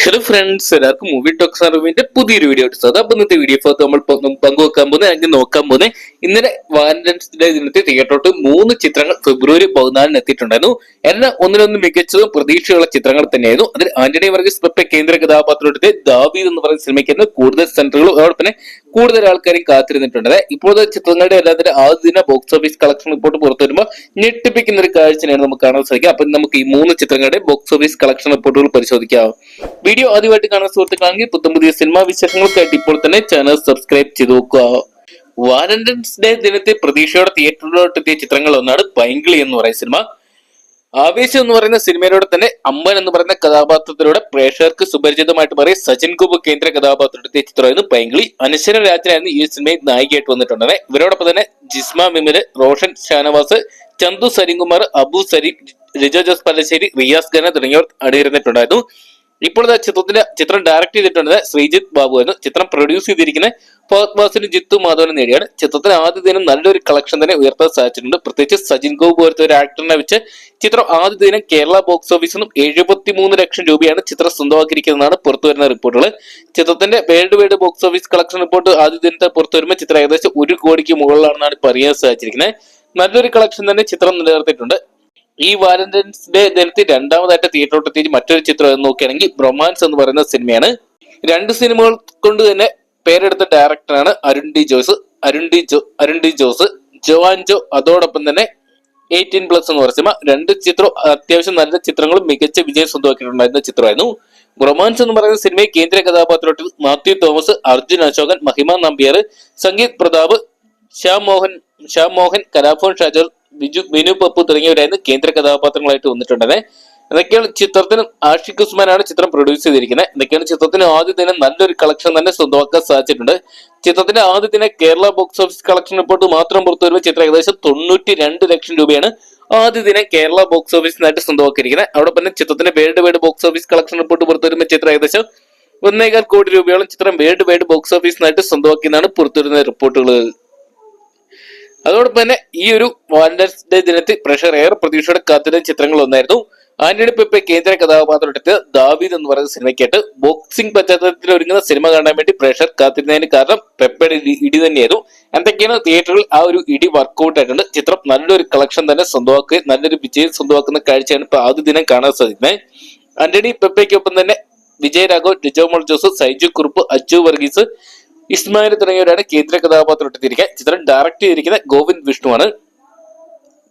Hello friends എല്ലാവർക്കും movie talks അറിവിന്റെ പുതിയൊരു വീഡിയോ എടുത്തത് അപ്പൊ ഇന്നത്തെ വീഡിയോ ഭാഗത്ത് നമ്മൾ പങ്കുവെക്കാൻ പോകുന്നത് അല്ലെങ്കിൽ നോക്കാൻ പോകുന്നത് ഇന്നലെ വാലന്റൈൻസ് ഡേ ദിനത്തിൽ തിയേറ്ററോട്ട് മൂന്ന് ചിത്രങ്ങൾ ഫെബ്രുവരി പതിനാലിന് എത്തിയിട്ടുണ്ടായിരുന്നു. എല്ലാം ഒന്നിനൊന്ന് മികച്ചതും പ്രതീക്ഷയുള്ള ചിത്രങ്ങൾ തന്നെയായിരുന്നു. അതിൽ ആന്റണി വർഗീസ് പെപ്പെ കേന്ദ്ര കഥാപാത്രത്തെ ദാവീദ് എന്ന് പറയുന്ന സിനിമയ്ക്ക് കൂടുതൽ സെന്ററുകളും അതോടൊപ്പം കൂടുതൽ ആൾക്കാരും കാത്തിരുന്നിട്ടുണ്ട്. ഇപ്പോഴത്തെ ചിത്രങ്ങളുടെ എല്ലാത്തിന്റെ ആദ്യ ദിന ബോക്സ് ഓഫീസ് കളക്ഷൻ റിപ്പോർട്ട് പുറത്തു വരുമ്പോൾ ഞെട്ടിപ്പിക്കുന്ന ഒരു കാഴ്ചയാണ് നമുക്ക് കാണാൻ സാധിക്കുക. അപ്പൊ നമുക്ക് ഈ മൂന്ന് ചിത്രങ്ങളുടെ ബോക്സ് ഓഫീസ് കളക്ഷൻ റിപ്പോർട്ടുകൾ പരിശോധിക്കാം. വീഡിയോ ആദ്യമായിട്ട് കാണാൻ സുഹൃത്തുക്കളാണെങ്കിൽ പുത്തം പുതിയ സിനിമാ വിശേഷങ്ങൾക്കായിട്ട് ഇപ്പോൾ തന്നെ ചാനൽ സബ്സ്ക്രൈബ് ചെയ്ത് നോക്കുക. വാലന്റൈൻസ് ഡേ ദിനത്തെ പ്രതീക്ഷയോടെ തിയേറ്ററിലോട്ട് എത്തിയ ചിത്രങ്ങൾ ഒന്നാണ് പൈങ്കിളി എന്ന് പറയുന്ന സിനിമ. ആവേശം എന്ന് പറയുന്ന സിനിമയിലൂടെ തന്നെ അമ്മൻ എന്ന് പറയുന്ന കഥാപാത്രത്തിലൂടെ പ്രേക്ഷകർക്ക് സുപരിചിതമായിട്ട് പറയും സച്ചിൻ കുബ് കേന്ദ്ര കഥാപാത്രത്തെ ചിത്രമായിരുന്നു പൈങ്കിളി അനശ്വര രാജനായിരുന്നു ഈ സിനിമയിൽ നായികയായിട്ട് വന്നിട്ടുള്ളത് ഇവരോടൊപ്പം തന്നെ ജിസ്മ മിമിര് റോഷൻ ഷാനവാസ് ചന്തു സരിൻകുമാർ അബു സരി റിജോ ജോസ് പല്ലശ്ശേരി റിയാസ് ഖന തുടങ്ങിയവർ അണിയിരുന്നിട്ടുണ്ടായിരുന്നു ഇപ്പോൾ ദാ ചിത്രത്തിന്റെ ചിത്രം ഡയറക്ട് ചെയ്തിട്ടുള്ളത് ശ്രീജിത്ത് ബാബു എന്ന് ചിത്രം പ്രൊഡ്യൂസ് ചെയ്തിരിക്കുന്ന ഫഹദ് ബാസിനും ജിത്തു മാധവനും നേടിയാണ്. ചിത്രത്തിന് ആദ്യ ദിനം നല്ലൊരു കളക്ഷൻ തന്നെ ഉയർത്താൻ സാധിച്ചിട്ടുണ്ട്. പ്രത്യേകിച്ച് സജിൻ ഗോപ് പോലത്തെ ഒരു ആക്ടറിനെ വെച്ച് ചിത്രം ആദ്യ ദിനം കേരള ബോക്സ് ഓഫീസിൽ നിന്നും എഴുപത്തി മൂന്ന് ലക്ഷം രൂപയാണ് ചിത്രം സ്വന്തമാക്കിയിരിക്കുന്നതാണ് പുറത്തുവരുന്ന റിപ്പോർട്ടുകൾ. ചിത്രത്തിന്റെ world wide box office collection report ആദ്യ ദിനത്തെ പുറത്തു വരുമ്പോൾ ചിത്രം ഏകദേശം ഒരു കോടിക്ക് മുകളിലാണെന്നാണ് പറയാൻ സാധിച്ചിരിക്കുന്നത്. നല്ലൊരു കളക്ഷൻ തന്നെ ചിത്രം നിലനിർത്തിയിട്ടുണ്ട്. ഈ വാലന്റൈൻസ് ഡേ ദിനത്തിൽ രണ്ടാമതായിട്ട് തിയേറ്ററിൽ എത്തിയ മറ്റൊരു ചിത്രം നോക്കുകയാണെങ്കിൽ ബ്രൊമാൻസ് എന്ന് പറയുന്ന സിനിമയാണ്. രണ്ട് സിനിമകൾ കൊണ്ട് തന്നെ പേരെടുത്ത ഡയറക്ടറാണ് Arun D Jose. Arun D Jo Arun D Jose Joan Jo അതോടൊപ്പം തന്നെ എയ്റ്റീൻ പ്ലസ് എന്ന് പറയുന്ന സിനിമ. രണ്ട് ചിത്രം അത്യാവശ്യം നല്ല ചിത്രങ്ങളും മികച്ച വിജയം സ്വന്തമാക്കിയിട്ടുണ്ടായിരുന്ന ചിത്രമായിരുന്നു. റൊമാൻസ് എന്ന് പറയുന്ന സിനിമയിൽ കേന്ദ്ര കഥാപാത്രത്തിൽ മാത്യു തോമസ് അർജുൻ അശോകൻ മഹിമ നമ്പ്യാർ സംഗീത് പ്രതാപ് ശ്യാം മോഹൻ ശ്യാം മോഹൻ കലാഭവൻ ഷാജർ ബിജു ബിനു പപ്പു തുടങ്ങിയവരായിരുന്നു കേന്ദ്ര കഥാപാത്രങ്ങളായിട്ട് വന്നിട്ടുണ്ടത് എന്തൊക്കെയാണ് ചിത്രത്തിന് ആഷിഖ് ഉസ്മാനാണ് ചിത്രം പ്രൊഡ്യൂസ് ചെയ്തിരിക്കുന്നത് എന്തൊക്കെയാണ് ചിത്രത്തിന് ആദ്യ ദിനം നല്ലൊരു കളക്ഷൻ തന്നെ സ്വന്തമാക്കാൻ സാധിച്ചിട്ടുണ്ട്. ചിത്രത്തിന്റെ ആദ്യ ദിനം Kerala box office collection report മാത്രം പുറത്തു വരുമ്പോൾ ചിത്രം ഏകദേശം തൊണ്ണൂറ്റി രണ്ട് ലക്ഷം രൂപയാണ് ആദ്യ ദിനം കേരള ബോക്സ് ഓഫീസിനായിട്ട് സ്വന്തമാക്കിയിരിക്കുന്നത് അവിടെ തന്നെ ചിത്രത്തിന്റെ world wide box office collection report പുറത്തു വരുമ്പോൾ ചിത്രം ഏകദേശം ഒന്നേകാൽ കോടി രൂപയോളം ചിത്രം വേൾഡ് വൈഡ് ബോക്സ് ഓഫീസിനായിട്ട് സ്വന്തമാക്കിയെന്നാണ് പുറത്തുവരുന്ന റിപ്പോർട്ടുകൾ. അതോടൊപ്പം തന്നെ ഈ ഒരു വാലന്റൈൻസ് ഡേ ദിനത്തിൽ പ്രഷർ ഏറെ പ്രതീക്ഷയുടെ കാത്തിരുന്ന ചിത്രങ്ങൾ ഒന്നായിരുന്നു ആന്റണി പെപ്പെ കേന്ദ്ര കഥാപാത്രത്തെ ദാവീദ് എന്ന് പറയുന്ന സിനിമയ്ക്കായിട്ട് ബോക്സിംഗ് പശ്ചാത്തലത്തിൽ ഒരുങ്ങുന്ന സിനിമ കാണാൻ വേണ്ടി പ്രഷർ കാത്തിരുന്നതിന് കാരണം പെപ്പയുടെ ഇടി- തന്നെയായിരുന്നു. എന്തൊക്കെയാണ് തിയേറ്ററിൽ ആ ഒരു ഇടി വർക്കൗട്ട് ആയിട്ടുണ്ട് ചിത്രം നല്ലൊരു കളക്ഷൻ തന്നെ സ്വന്തമാക്കുകയും നല്ലൊരു വിജയം സ്വന്തമാക്കുന്ന കാഴ്ചയാണ് ഇപ്പൊ ആദ്യ ദിനം കാണാൻ സാധിക്കുന്നത്. ആന്റണി പെപ്പയ്ക്കൊപ്പം തന്നെ വിജയരാഘവ് രജോമോൾ ജോസ് സൈജു കുറുപ്പ് അജു വർഗീസ് ഇസ്മായിൽ തുടങ്ങിയവരാണ് കേന്ദ്ര കഥാപാത്രം ഇട്ടിരിക്കുക ചിത്രം ഡയറക്ട് ചെയ്തിരിക്കുന്നത് ഗോവിന്ദ് വിഷ്ണുവാണ്.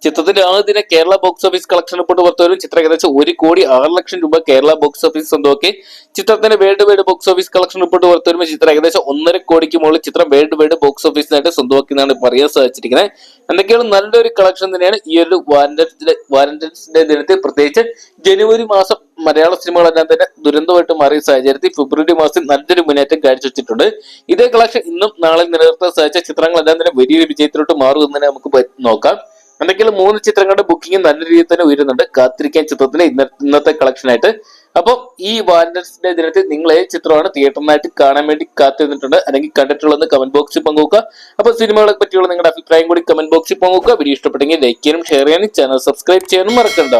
ചിത്രത്തിന്റെ ആദ്യ ദിനം Kerala box office collection report പുറത്തുവരും ചിത്രം ഏകദേശം ഒരു കോടി ആറ് ലക്ഷം രൂപ കേരള ബോക്സ് ഓഫീസ് സ്വന്തമാക്കി. ചിത്രത്തിന്റെ world wide box office collection report പുറത്തുവരുമ്പോൾ ചിത്രം ഏകദേശം ഒന്നര കോടിക്ക് മുകളിൽ ചിത്രം വേൾഡ് വൈഡ് ബോക്സ് ഓഫീസിനായിട്ട് സ്വന്തമാക്കിയെന്നാണ് പറയാൻ സാധിച്ചിരിക്കുന്നത് എന്തൊക്കെയാണ് നല്ലൊരു കളക്ഷൻ തന്നെയാണ് ഈ ഒരു വാലന്റൈൻസ് വാലന്റൈൻസ് ദിനത്തിൽ. പ്രത്യേകിച്ച് ജനുവരി മാസം മലയാള സിനിമകളെല്ലാം തന്നെ ദുരന്തമായിട്ട് മാറിയ സാഹചര്യത്തിൽ ഫെബ്രുവരി മാസത്തിൽ നല്ലൊരു മുന്നേറ്റം കാഴ്ചവെച്ചിട്ടുണ്ട്. ഇതേ കളക്ഷൻ ഇന്നും നാളെ നിലനിർത്താൻ സാധിച്ച ചിത്രങ്ങളെല്ലാം തന്നെ വലിയൊരു വിജയത്തിലോട്ട് മാറുമെന്ന് തന്നെ നമുക്ക് നോക്കാം. എന്തെങ്കിലും മൂന്ന് ചിത്രങ്ങളുടെ ബുക്കിംഗ് നല്ല രീതിയിൽ തന്നെ ഉയരുന്നുണ്ട്. കാത്തിരിക്കാൻ ചിത്രത്തിന് ഇന്നത്തെ കളക്ഷൻ ആയിട്ട്. അപ്പം ഈ വാലന്റൈൻസ് ഡേ ദിനത്തിൽ നിങ്ങൾ ഏത് ചിത്രമാണ് തിയേറ്ററിനായിട്ട് കാണാൻ വേണ്ടി കാത്തിരുന്നിട്ടുണ്ട്? അല്ലെങ്കിൽ കണ്ടിട്ടുള്ളതെന്ന് കമന്റ് ബോക്സിൽ പങ്കുവെക്കുക. അപ്പൊ സിനിമകളെ പറ്റിയുള്ള നിങ്ങളുടെ അഭിപ്രായം കൂടി കമന്റ് ബോക്സിൽ പങ്കുവെക്കുക. വീഡിയോ ഇഷ്ടപ്പെട്ടെങ്കിൽ ലൈക്ക് ചെയ്യാനും ഷെയർ ചെയ്യാനും ചാനൽ സബ്സ്ക്രൈബ് ചെയ്യാനും മറക്കണ്ട.